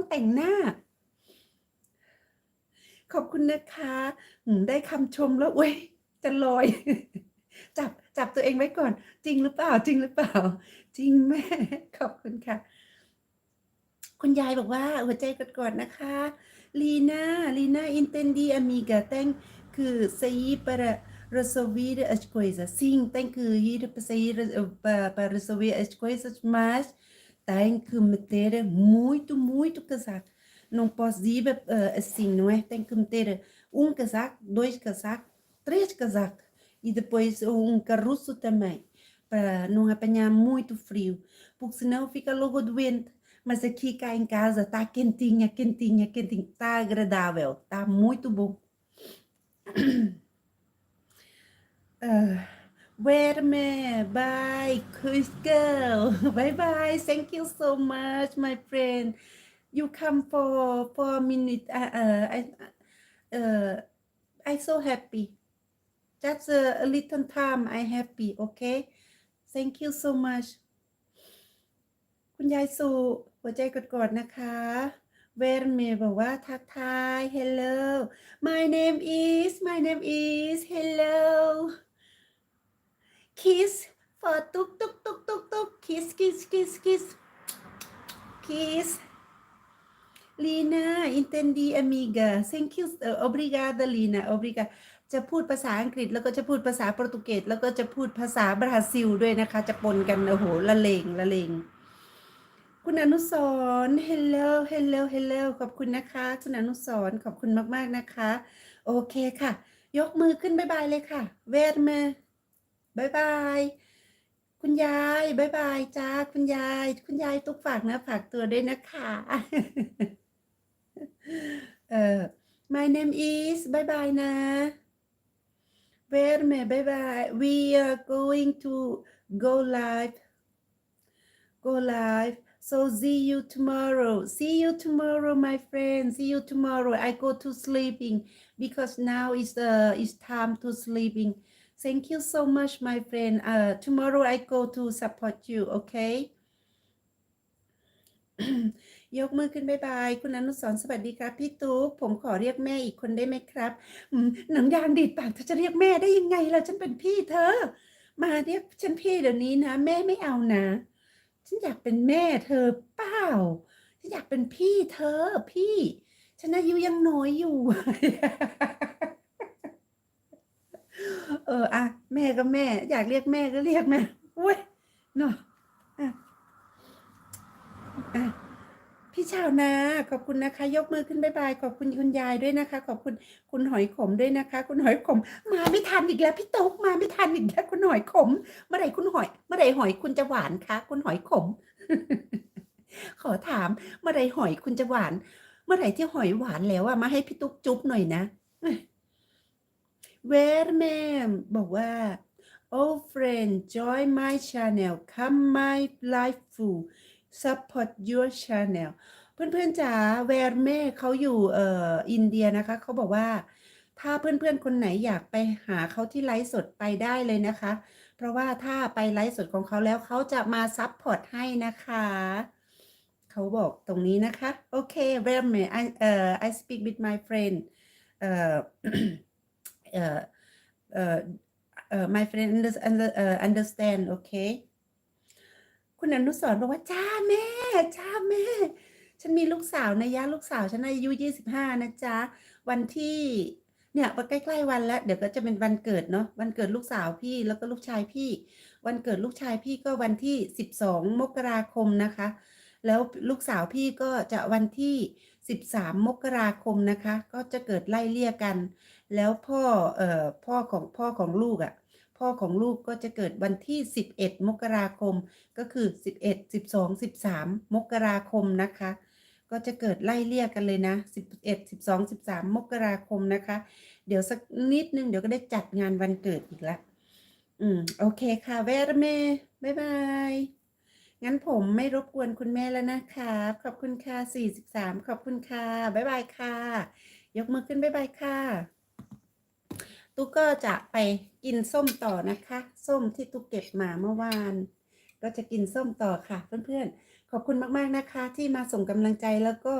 ต้องแต่งหน้า ขอบคุณนะคะได้คำชมแล้วเว้ยจะลอย จับจับตัวเองไว้ก่อน จริงหรือเปล่า จริงหรือเปล่า จริงแม่ ขอบคุณค่ะ คุณยายบอกว่า หัวใจกดๆนะคะ Lina, Lina, entendi, amiga. Tem que sair para resolver as coisas. Sim, tem que ir para sair para, para resolver as coisas, mas tem que meter muito, muito casaco. Não posso ir uh, assim, não é? Tem que meter um casaco, dois casacos, três casacos. E depois um carroço também, para não apanhar muito frio, porque senão fica logo doente. Mas aqui cá em casa tá quentinha, quentinha, quentinha, tá agradável, tá muito bom. uh, Where bye, Chris girl. Bye bye. Thank you so much, my friend. You come for for a minute. Uh, uh, I uh, I so happy. Just a, a little time. I happy. Okay. Thank you so much. คุณยายสุหัวใจกดๆนะคะ เวรเมย์บอกว่าทักทาย hello my name is my name is hello kiss for ตุ๊กตุ๊กตุ๊กตุ๊กตุ๊ก kiss kiss kiss kiss kiss Lina entendi amiga thank you obrigada Lina obrigada จะพูดภาษาอังกฤษแล้วก็จะพูดภาษาโปรตุเกสแล้วก็จะพูดภาษาบราซิลด้วยนะคะ จะปนกันโอ้โหละเลงละเลงคุณอนุสรณ์ hello hello hello ขอบคุณนะคะ คุณอนุสรขอบคุณมาก ๆ นะคะ โอเคค่ะ ยกมือขึ้นบายบายเลยค่ะ เวทมา บายบาย คุณยายบายบายจ้าคุณยาย คุณยายตุ๊กฝากนะฝากตัวด้วยนะคะเอ่อ my name is บายบายนะเวทมาบายบาย we are going to go live go live So see you tomorrow. See you tomorrow, my friend. See you tomorrow. I go to sleeping because now is the is time to sleeping. Thank you so much, my friend. Uh, tomorrow I go to support you. Okay. ยกมือขึ้นบายบาย คุณอนุสรสวัสดีครับ พี่ตุ๊กผมขอเรียกแม่อีกคนได้ไหมครับหนังยางดีดปากเธอจะเรียกแม่ได้ยังไงล่ะฉันเป็นพี่เธอ มาเรียกฉันพี่เดี๋ยวนี้นะ แม่ไม่เอานะ ฉันอยากเป็นแม่เธอเปล่า ฉันอยากเป็นพี่เธอพี่ ฉันอายุยังน้อยอยู่ เอออะแม่ก็แม่ อยากเรียกแม่ก็เรียกแม่เว้ยเนาะอะอะพี่ชาวนาขอบคุณนะคะ ยกมือขึ้นบายบายขอบคุณคุณยายด้วยนะคะ ขอบคุณคุณหอยขมด้วยนะคะ คุณหอยขม มาไม่ทันอีกแล้วพี่ตุ๊กมาไม่ทันอีกแล้วคุณหอยขม เมื่อไหร่คุณหอย เมื่อไหร่หอยคุณจะหวานคะคุณหอยขม ขอถามเมื่อไหร่หอยคุณจะหวาน เมื่อไหร่ที่หอยหวานแล้วอะมาให้พี่ตุ๊กจุ๊บหน่อยนะ เวรแม่บอกว่า oh friend join my channel come my life full support your channel เพื่อนๆจ๋าแวรแม่เขาอยู่เอ่ออินเดียนะคะ เขาบอกว่า ถ้าเพื่อนๆ คนไหนอยากไปหาเขาที่ไลฟ์สดไปได้เลยนะคะ เพราะว่าถ้าไปไลฟ์สดของเขาแล้วเขาจะมาซัพพอร์ตให้นะคะเขาบอกตรงนี้นะคะ โอเค very m I เอ่อ I speak with my friend เอ่อเอ่อเอ่อ my friend under, under, เอ่อ understand โอเคคุณอนุสรบอกว่าจ้าแม่จ้าแม่ ฉันมีลูกสาวนะยะลูกสาวฉันอายุยี่สิบห้านะจ๊ะ วันที่เนี่ยใกล้ๆวันแล้วเดี๋ยวก็จะเป็นวันเกิดเนาะวันเกิดลูกสาวพี่แล้วก็ลูกชายพี่ วันเกิดลูกชายพี่ก็วันที่สิบสองมกราคมนะคะ แล้วลูกสาวพี่ก็จะวันที่สิบสามมกราคมนะคะ ก็จะเกิดไล่เลี่ยกัน แล้วพ่อเอ่อพ่อของพ่อของลูกอะ่ะพ่อของลูกก็จะเกิดวันที่ 11 มกราคม ก็คือ 11 12 13 มกราคมนะคะ ก็จะเกิดไล่เลี่ยกันเลยนะ 11 12 13 มกราคมนะคะ เดี๋ยวสักนิดนึงเดี๋ยวก็ได้จัดงานวันเกิดอีกละอืม โอเคค่ะเวรเมบ๊ายบาย งั้นผมไม่รบกวนคุณแม่แล้วนะคะขอบคุณค่ะ 43 ขอบคุณค่ะ บ๊ายบายค่ะ ยกมือขึ้นบ๊ายบายค่ะ ตุ๊กก็จะไปกินส้มต่อนะคะ ส้มที่ตุ๊กเก็บมาเมื่อวาน ก็จะกินส้มต่อค่ะเพื่อนๆ ขอบคุณมากๆนะคะ ที่มาส่งกำลังใจแล้วก็